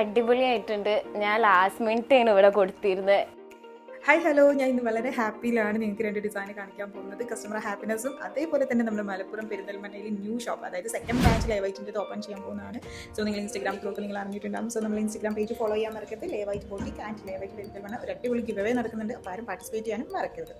അടിപൊളിയായിട്ടുണ്ട്. ഞാൻ last minute ആണ് ഇവിടെ കൊടുത്തിരുന്നത് ഹായ് ഹലോ ഞാൻ ഇന്ന് വളരെ ഹാപ്പിയിലാണ് നിങ്ങൾക്ക് രണ്ട് ഡിസൈൻ കാണിക്കാൻ പോകുന്നത്. കസ്റ്റമർ ഹാപ്പിനെസ്സും അതേപോലെ തന്നെ നമ്മുടെ മലപ്പുറം പെരുന്തൽമണ്ണയിൽ ന്യൂ ഷോപ്പ് അതായത് സെക്കൻഡ് ബ്രാഞ്ച് ലൈവൈറ്റിന്റെ ഓപ്പൺ ചെയ്യാൻ പോകുന്നതാണ്. സോ നിങ്ങൾ ഇൻസ്റ്റാഗ്രാം ഗ്രൂപ്പിൽ നിങ്ങൾ അറിഞ്ഞിട്ടുണ്ടാകും സോ നമ്മൾ ഇൻസ്റ്റാഗ്രാം പേജ് ഫോളോ ചെയ്യാൻ മറക്കരുത്. ലൈവൈറ്റ് ബോട്ടിക് ആൻഡ് ലൈവൈറ്റ് പെരുന്തൽമണ്ണ ഒരു അടിപൊളി ഗിവ് നടക്കുന്നുണ്ട്. അപ്പോൾ ആരും പാർട്ടിസിപ്പേറ്റ് ചെയ്യാനും മറക്കരുത്.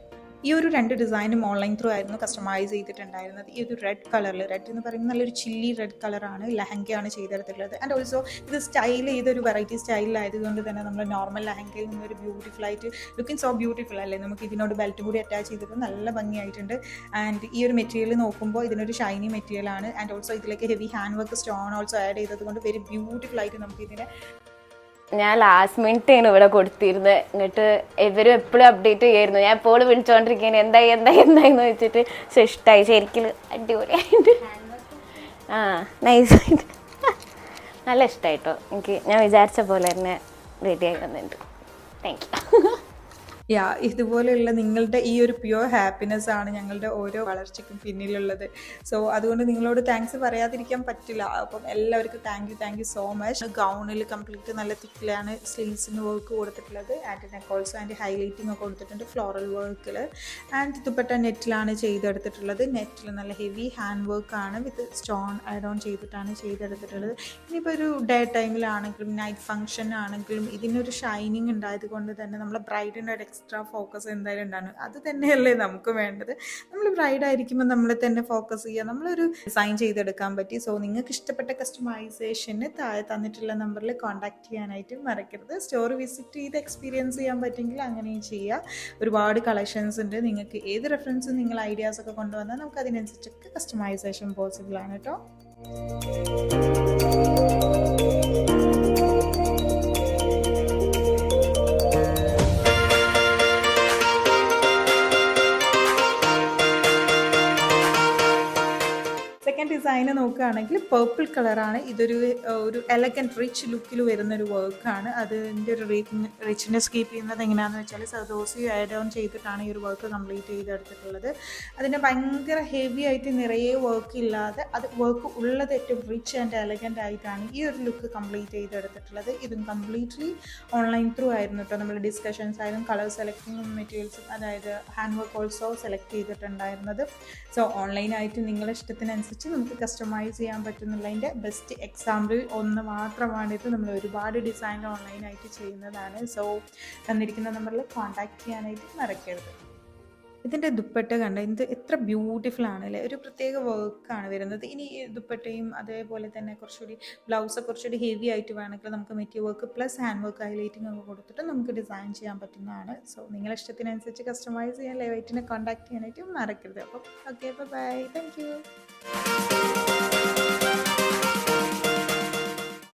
ഈ ഒരു രണ്ട് ഡിസൈനും ഓൺലൈൻ ത്രൂ ആയിരുന്നു കസ്റ്റമൈസ് ചെയ്തിട്ടുണ്ടായിരുന്നത്. ഈ ഒരു റെഡ് കളറിൽ റെഡ് എന്ന് പറയുന്നത് നല്ലൊരു ചില്ലി റെഡ് കളറാണ് ലഹങ്കയാണ് ചെയ്തെടുത്തിട്ടുള്ളത്. ആൻഡ് ഓൾസോ ഇത് സ്റ്റൈൽ ചെയ്തൊരു വെറൈറ്റി സ്റ്റൈലായതുകൊണ്ട് തന്നെ നമ്മൾ നോർമൽ ലഹങ്കയിൽ നിന്ന് ഒരു ബ്യൂട്ടിഫുൾ ആയിട്ട് ലുക്കിംഗ് സോ ബ്യൂട്ടിഫുൾ അല്ലേ? നമുക്ക് ഇതിനോട് ബെൽറ്റ് കൂടി അറ്റാച്ച് ചെയ്തിട്ട് നല്ല ഭംഗിയായിട്ടുണ്ട്. ആൻഡ് ഈ ഒരു മെറ്റീരിയൽ നോക്കുമ്പോൾ ഇതിനൊരു ഷൈനി മെറ്റീരിയലാണ് ആൻഡ് ഓൾസോ ഇതിലേക്ക് heavy hand work stone also add ചെയ്തത് കൊണ്ട് വെരി ബ്യൂട്ടിഫുൾ ആയിട്ട് നമുക്ക് ഇതിനെ ഞാൻ ലാസ്റ്റ് മിനിറ്റ് ആണ് ഇവിടെ കൊടുത്തിരുന്നത് എന്നിട്ട് ഇവരും എപ്പോഴും അപ്ഡേറ്റ് ചെയ്യായിരുന്നു. ഞാൻ എപ്പോഴും വിളിച്ചോണ്ടിരിക്കുന്നത് എന്തായി എന്തായി എന്തായി എന്ന് വെച്ചിട്ട്. പക്ഷെ ഇഷ്ടമായി ശരിക്കും അടിപൊളിയായിട്ട്. ആ നൈസായിട്ട് നല്ല ഇഷ്ടമായിട്ടോ എനിക്ക് ഞാൻ വിചാരിച്ച പോലെ തന്നെ റെഡിയായി വന്നിട്ടുണ്ട്. താങ്ക് യു യാ ഇതുപോലെയുള്ള നിങ്ങളുടെ ഈ ഒരു പ്യുവർ ഹാപ്പിനെസ് ആണ് ഞങ്ങളുടെ ഓരോ വളർച്ചയ്ക്കും പിന്നിലുള്ളത്. സോ അതുകൊണ്ട് നിങ്ങളോട് താങ്ക്സ് പറയാതിരിക്കാൻ പറ്റില്ല. അപ്പം എല്ലാവർക്കും thank you thank you so much ഗൗണിൽ complete നല്ല തിക്കിലാണ് സ്ലീവ്സിന് വർക്ക് കൊടുത്തിട്ടുള്ളത്. And neck also and highlighting ഒക്കെ കൊടുത്തിട്ടുണ്ട് ഫ്ലോറൽ വർക്കിൽ ആൻഡ് ദുപ്പട്ട നെറ്റിലാണ് ചെയ്തെടുത്തിട്ടുള്ളത്. നെറ്റിൽ നല്ല ഹെവി ഹാൻഡ് വർക്ക് ആണ് വിത്ത് സ്റ്റോൺ ആഡ് ഓൺ ചെയ്തിട്ടാണ് ചെയ്തെടുത്തിട്ടുള്ളത്. ഇനിയിപ്പോൾ ഒരു ഡേ ടൈമിലാണെങ്കിലും നൈറ്റ് ഫംഗ്ഷൻ ആണെങ്കിലും ഇതിനൊരു ഷൈനിങ് ഉണ്ടായത് കൊണ്ട് തന്നെ നമ്മളെ ബ്രൈഡിന്റെ എക്സ്ട്രാ ഫോക്കസ് എന്തായാലും ഉണ്ടാകും അത് തന്നെയല്ലേ നമുക്ക് വേണ്ടത്. നമ്മൾ ബ്രൈഡ് ആയിരിക്കുമ്പോൾ നമ്മളെ തന്നെ ഫോക്കസ് ചെയ്യുക. നമ്മളൊരു ഡിസൈൻ ചെയ്തെടുക്കാൻ പറ്റി. സോ നിങ്ങൾക്ക് ഇഷ്ടപ്പെട്ട കസ്റ്റമൈസേഷന് താഴെ തന്നിട്ടുള്ള നമ്പറിൽ കോൺടാക്ട് ചെയ്യാനായിട്ട് മറക്കരുത്. സ്റ്റോർ വിസിറ്റ് ചെയ്ത് എക്സ്പീരിയൻസ് ചെയ്യാൻ പറ്റുമെങ്കിൽ അങ്ങനെയും ചെയ്യുക. ഒരുപാട് കളക്ഷൻസ് ഉണ്ട്. നിങ്ങൾക്ക് ഏത് റെഫറൻസ് നിങ്ങൾ ഐഡിയാസ് ഒക്കെ കൊണ്ടുവന്നാൽ നമുക്ക് അതിനനുസരിച്ചൊക്കെ കസ്റ്റമൈസേഷൻ പോസിബിൾ ആണ് കേട്ടോ. സെക്കൻഡ് ഡിസൈന് നോക്കുകയാണെങ്കിൽ പേർപ്പിൾ കളറാണ് ഇതൊരു ഒരു എലഗന്റ് റിച്ച് ലുക്കിൽ വരുന്ന ഒരു വർക്കാണ് അതിന്റെ ഒരു റിച്ച്നെസ് കീപ്പ് ചെയ്യുന്നത് എങ്ങനെയാണെന്ന് വെച്ചാൽ സദോസി ആഡ് ഓൺ ചെയ്തിട്ടാണ് ഈ ഒരു വർക്ക് കംപ്ലീറ്റ് ചെയ്തെടുത്തിട്ടുള്ളത്. അതിന്റെ ഭയങ്കര ഹെവി ആയിട്ട് നിറയെ വർക്ക് ഇല്ലാതെ അത് വർക്ക് ഉള്ളത് ഏറ്റവും റിച്ച് ആൻഡ് എലഗന്റ് ആയിട്ടാണ് ഈ ഒരു ലുക്ക് കംപ്ലീറ്റ് ചെയ്തെടുത്തിട്ടുള്ളത്. ഇതും കംപ്ലീറ്റ്ലി ഓൺലൈൻ ത്രൂ ആയിരുന്നു കേട്ടോ നമ്മൾ ഡിസ്കഷൻസ് ആയാലും കളർ സെലക്ടിങ്ങും മെറ്റീരിയൽസും അതായത് ഹാൻഡ് വർക്ക് ഓൾസോ സെലക്ട് ചെയ്തിട്ടുണ്ടായിരുന്നത്. സോ ഓൺലൈനായിട്ട് നിങ്ങളുടെ ഇഷ്ടത്തിനനുസരിച്ച് നമുക്ക് കസ്റ്റമൈസ് ചെയ്യാൻ പറ്റുന്നുള്ളതിന്റെ ബെസ്റ്റ് എക്സാമ്പിൾ ഒന്ന് മാത്രമാണിത്. നമ്മൾ ഒരുപാട് ഡിസൈൻ ഓൺലൈനായിട്ട് ചെയ്യുന്നതാണ്. സോ തന്നിരിക്കുന്ന നമ്പറിൽ കോൺടാക്ട് ചെയ്യാനായിട്ട് മറക്കരുത്. ഇതിന്റെ ദുപ്പട്ട കണ്ട? ഇത് എത്ര ബ്യൂട്ടിഫുൾ ആണ് അല്ലേ ഒരു പ്രത്യേക വർക്കാണ് വരുന്നത്. ഇനി ദുപ്പട്ടയും അതേപോലെ തന്നെ കുറച്ചുകൂടി ബ്ലൗസ് കുറച്ചുകൂടി ഹെവി ആയിട്ട് വേണമെങ്കിൽ നമുക്ക് material work plus hand work highlighting ഒക്കെ കൊടുത്തിട്ട് നമുക്ക് ഡിസൈൻ ചെയ്യാൻ പറ്റുന്നതാണ്. സോ നിങ്ങളുടെ ഇഷ്ടത്തിനനുസരിച്ച് കസ്റ്റമൈസ് ചെയ്യാൻ ലൈവായിട്ടിനെ കോൺടാക്ട് ചെയ്യാനായിട്ട് മറക്കരുത്. അപ്പം ഓക്കെ ബൈ താങ്ക് യു